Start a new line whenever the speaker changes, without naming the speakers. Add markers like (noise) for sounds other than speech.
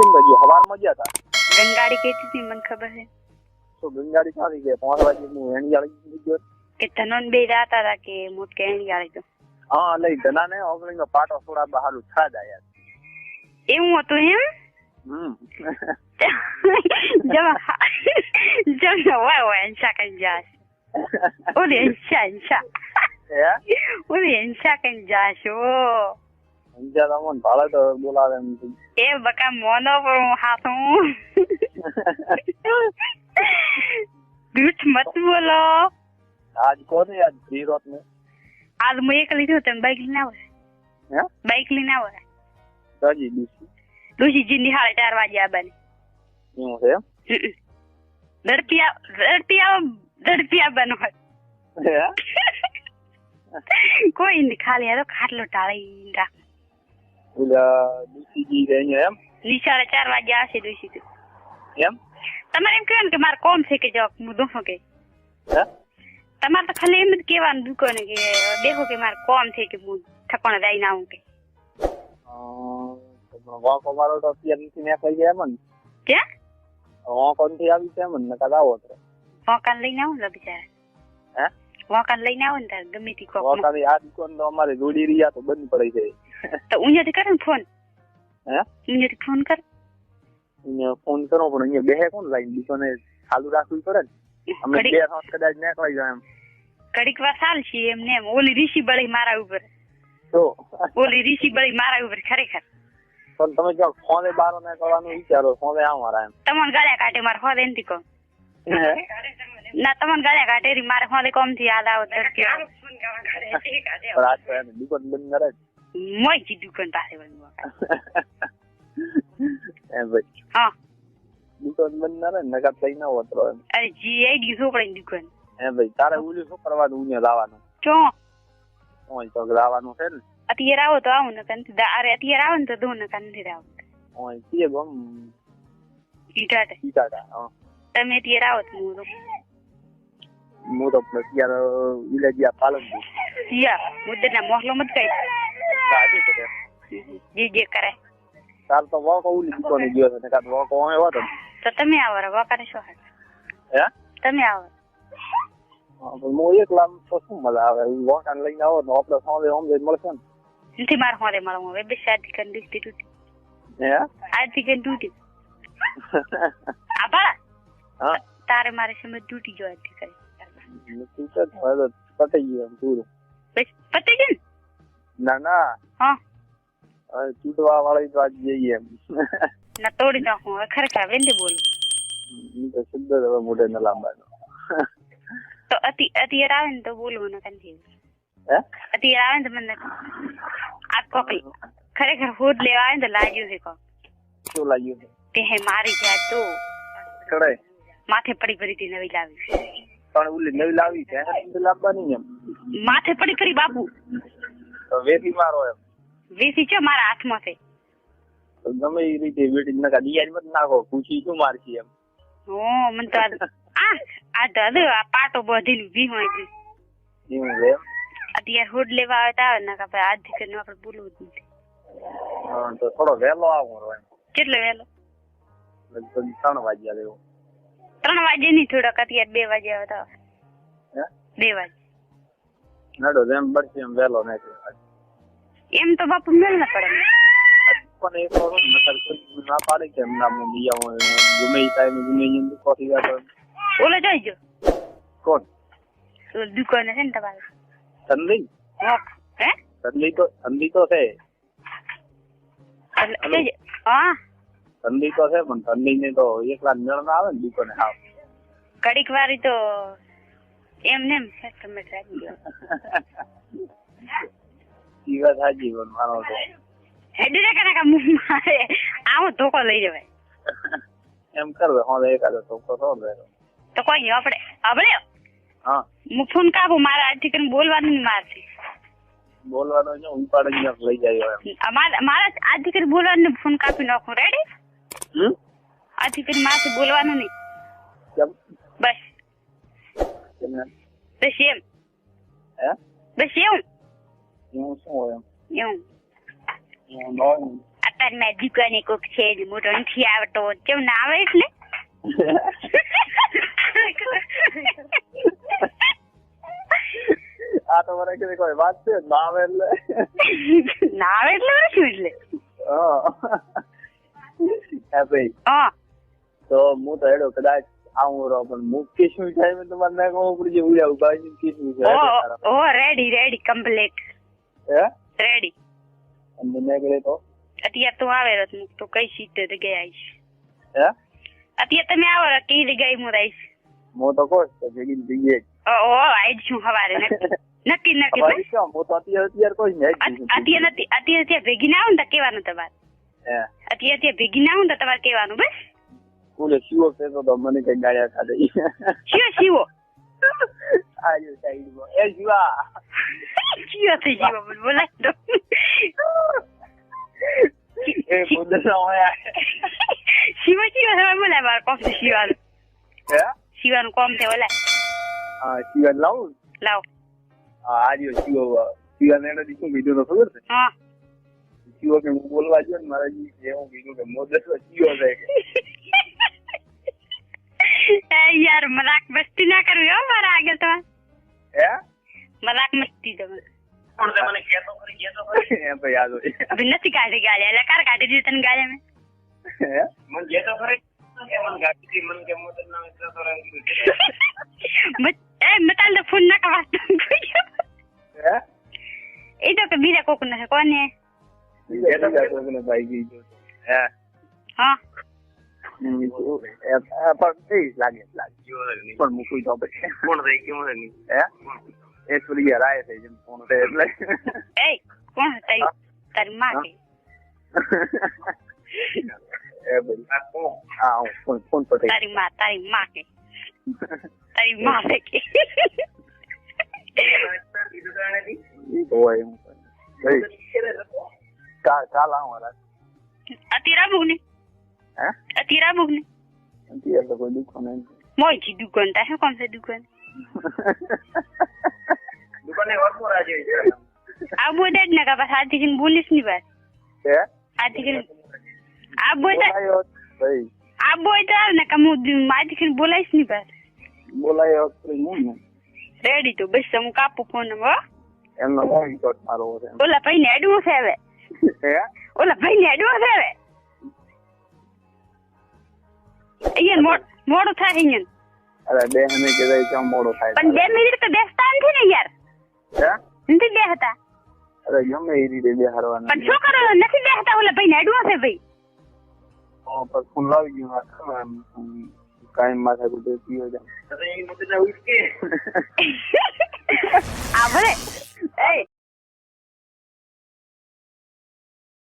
જઈએ ને તો હજી સવારમાં ગયા હતા
ગંગાડી કહેતી હતી મને ખબર છે
તો ગંગાડી ક્યાંથી ગયા પાંચ વાગે હું હેણિયાળી ગયો
કે ધનોન બે જાતા હતા કે મોટ કે એની ગાડી તો
હા એટલે ધના ને ઓગણીનો પાટો થોડા બહાર છા જાય
એવું હતું એમ
હમ
જમા જમા હોય હોય હિંસા કરી જાશ ઓલી હિંસા હિંસા
હે
ઓલી હિંસા કરી જાશ ઓ
સમજ્યા તમને ભાડે તો બોલાવે એમ.
એ બકા મોનો પણ હું હાથું જૂઠ મત બોલો.
આજ કોને આજ ધીરોત ને?
આજ હું એક લીધું તમે બાઈક લઈને આવો
હે?
બાઈક લઈને આવો
હજી બીસી
લુસી જી નિહાળે ચાર વાગે આવવાની
શું છે એમ?
ઝડપી આવ હોય. કોઈ ખાલી આ તો ખાટલો ટાળી રાખ.
ઓલા અહીંયા એમ?
નિશાળે ચાર વાગે આવશે દોશી તો.
એમ?
તમારે એમ કહેવાનું કે મારે કોમ છે કે જો હું દોહો કે?
હે?
તમારે તો ખાલી એમ જ કહેવાનું દુકાને કે દેખો કે મારે કોમ છે કે હું ઠકોણે ના આવું કે.
વાંકો મારો તો અત્યારે નથી નીકળી ગયા એમ ને.
ક્યાં?
વાંકો નથી આવી છે એમ ને નકર આવો તો.
વાંકા લઈને આવું લો બિચારા.
હે?
વોકાન લઈને આવો ને તાર ગમે તે કોક
વાંકાની આ દુકાન તો અમારે જોડી રહ્યા તો બંધ પડી છે
તો ઉંજાથી કરે ને ફોન.
હે?
ઉંજાથી ફોન કર.
અહીંયા ફોન કરો પણ અહીંયા બેહે કોણ લાઈન? દુકાને ચાલુ રાખવી પડે ને? અમે બે હાથ કદાચ નીકળી જાય એમ.
કડીક વાર ચાલશે એમ ને એમ. ઓલી ઋષિ બળી મારા ઉપર.
તો
ઓલી ઋષિ બળી મારા ઉપર ખરેખર.
પણ તમે જો ફોને બાર કરવાનું વિચારો ફોને આવ મારા એમ.
તમને ગાળ્યા કાઢે મારે હોદે નથી કહો? ના તમને ગાડે કાઢે રી મારે ખાલી કોમથી યાદ આવો તરકે
પણ આજ તો દુકાન બંધ કરે
મોય કી દુકાન પાસે બનવું
એમ ભાઈ.
હા.
દુકાન બંધ ના રે ને થઈ ના હોત
અરે જી આઈડી છોકરાની દુકાન.
એમ ભાઈ તારે ઉલ્યું શું કરવાનું ઉને લાવવાનું?
ચો
ઓય તો લાવવાનું છે ને.
અત્યારે આવો તો આવું ને કંથી અરે અત્યારે આવો ને તો દો ને કંથી આવો
ઓય કે ગમ
ઈટાટા
ઈટાટા હા.
તમે અત્યારે આવો તો હું તો
હું તો અત્યારે ઇલેજિયા પાલનપુર.
યા મુદ્દના મોહલો મત કઈ.
સાચું છે.
જે જે કરે
તાર તો વોક ઓલી દુકાને ગયો છે નકર વોક ઓય ને.
તો. તમે આવો રે વકારે શું હાલ?
હે?
તમે આવો.
હા, હું એકલા તો શું મજા આવે? વોક આન લઈને આવો તો આપણે સાંજે આમ જઈને મળશે ને.
નથી મારે હોદે મળવું. હવે બે શાદી કરી દીધી તૂટી.
હે?
આજથી કરી તૂટી. (laughs) આભાર
હા.
તારે મારે સમય તૂટી જો આજથી કરી
તું છે ને, હવે તો પતી ગયું પૂરું
પતી ગયું ના
ના
હા
ચૂંટવા વાળી વાત જઈએ એમ.
ના તોડી નાખું. હવે ખરેખર વેલી બોલું.
ઈ તો શુદ્ધ હવે મોઢે ન લાંબાનો.
તો અતિ અત્યારે આવે ને તો બોલવું ને કંથી
હે?
અત્યારે આવે ને તો મને આ કોક ખરેખર હોદ લેવા આવે ને તો લાગ્યું છે કોક.
શું લાગ્યું
તે હે મારી જાત તો
કડાય
માથે પડી પડી થી નવી લાવી
પણ ઉલી નવી લાવી છે એને લાવવાની એમ.
માથે પડી કરી બાપુ.
વેસી મારો એમ.
વેસી છે મારા હાથમાં છે.
ગમે એ રીતે બેટી નકા દિયારી મત નાખો પૂછી શું મારશી એમ.
હો મને તો આ આ આ આ પાટો બધીને ઊભી હોય છે.
એવું છે
અત્યારે હોડ લેવા આવે તો આવે ને આપણે આજ દીકરીને આપણે બોલવું જ નથી.
તો થોડો વહેલો આવો
કેટલો વહેલો?
લગભગ ત્રણ વાગ્યા લેવો
ત્રણ વાગે નહીં થોડોક અત્યારે બે વાગે આવે તો. આવે.
હે?
બે વાગે.
નડો જેમ બળશે એમ વહેલો નહીં
એમ તો બાપુ મેળ ના પડે.
પણ એ કરો નકર કોઈ ના પાડે કે એમ ના હું બીજા હું ગમે એ ટાઈમે ગમે એ તો
ઓલો જોઈજો
કોણ?
ઓલો દુકાને છે ને તમારે.
સંદી
હોક. હે?
સંદી તો ઠંડી તો છે.
હા.
ઠંડી તો છે પણ ઠંડી ને તો એકલા મેળ ના આવે ને દુકાને હાવ.
ઘડીક વારી તો એમ ને એમ તમે રાખી દો
ઈ વાત સાચી પણ મારો તો.
હેડું ને કના મું મારે આવો ધોકો લઈ જવાય.
એમ કરવે હું એકાદો છોકરો તો રહે
તો કોઈ નહીં આપણે આપણે?
હા.
હું ફોન કાપું મારે આજથી કરીને બોલવાનું નહીં મારથી.
બોલવાનો છે ઉપાડે જ લઈ જાય એમ.
મારે મારે આજથી કરીને બોલવાનું ફોન કાપી નાખું. રેડી
હમ?
કરી મારથી બોલવાનું નહીં.
કેમ?
બસ. બસ એમ.
હે?
બસ એવું
એવું શું હોય
એવું.
અત્યારે મેં હોય ને.
આ તારી મારી દુકાને કોક છે ને મોટો નથી આવતો. કેમ ના આવે એટલે? (laughs)
આ તો મને કીધું કોઈ વાત છે ના આવે એટલે. (laughs)
ના આવે એટલે શું એટલે?
હા. હે ભાઈ
હા.
તો હું તો હેડો કદાચ આવું રહો પણ મુખ્ય શું થાય મેં તમારે ના કહું પડી જે ઉડ્યા ઊભા છે કે શું છે.
ઓ ઓ રેડી રેડી કમ્પ્લીટ
હે?
રેડી
અને મેં કહે તો.
અત્યારે તું આવે રત હું તો કઈ સીટે તો ગયા આવીશ.
હે?
અત્યારે તમે આવો રત કઈ જગ્યાએ હું રહીશ?
હું તો કહું તો ભેગી જઈએ
ઓ ઓ આવીશ છું સવારે નક્કી. નક્કી (laughs) નક્કી.
અમારી
બસ
શું હું તો અત્યારે અત્યારે કોઈ નહીં
અત- અત્યારે નથી અત્યારે ત્યાં ભેગી ના આવું ને તો કહેવાનું તમારે?
હે.
અત્યારે ત્યાં ભેગી ના આવું ને તો તમારે કહેવાનું બસ
સ્કૂલે શીવો કહેતો તો મને કઈ ગાળ્યા ખાધે
શિયો શિવો
આજો સાઈડમાં એ જીવા
શિયો થઈ જીવો બોલ બોલાય તો
એ મુદ્દા હોય
શિવો શિવો તમે બોલાય મારે કોમ છે શિવાનું
હે
શિવાનું કોમ છે બોલાય
હા શિવા લાવું
લાવો
હા આજો શિવો શિવા ને એને શું કીધું તો ખબર છે
હા
શિવો કે હું બોલવા ગયો ને મારા જી એવું કીધું કે મોદસ શિવો છે કે. (laughs)
એ યાર મજાક મસ્તી ના કરવી હો મારા આગળ તો.
હે?
મજાક મસ્તી તમે (laughs)
એમ તો યાદ હોય.
અભી નથી કાઢી ગાળી એટલે કાર કાઢી દીધી તને ગાળી મેં.
હે? (laughs)
મત- એ મતાલ તો ફોન ના કવાતો
હે?
એ તો કે બીજા કોક ને કોને?
હે.
હા.
હમ, એ- એ પણ લાગે લાગે. પણ મૂકવી તો પછી કોણ થઈ કેવું હે? એ યાર આય થઈ જેમ ફોન છે એટલે.
એ કોણ તારી તારી માં
એ ભાઈ. હા હું ફોન ફોન પર
તારી માં તારી માં કે તારી (laughs) માં કે
હોય હું ભાઈ કાલ કાલ આવું રાત
અત્યારે આબુ ને
હે
અત્યારે આબુ ને
અત્યારે તો કોઈ દુકાન નહીં
મોજી દુકાન તા શું કામ છે દુકાન આબુ દે જ ને કા બસ આથી કરીને બોલીશની વાત
હે
આથી કરીને આબુ દે
બોલાયો ભાઈ
આબુ તો આવે ને કા હું આથી કરીને બોલાઈશની વાત
બોલાયો તો હું ને
રેડી તો બસ હું કાપું ફોન હો
એમનો કોઈ શોટ મારો છે
ઓલા ભાઈ ને અડવા છે અહીંયા મોડું થાય અહીંયા.
અરે બે મિનિટ કહેવાય કેમ મોડું થાય
પણ બે મિનિટ તો બેસતા નથી ને યાર. નથી બે હતા
અરે ગમે એ રીતે બે હારવાના
પણ શું કરો નથી બે હતા ઓલા ભાઈ ને અડવા છે ભાઈ.
ઓ પર ફોન લાવી ગયો કાઈ માથે કુટે પીઓ જા અરે એ મત ના ઉઠકે (laughs) આ ભલે. એ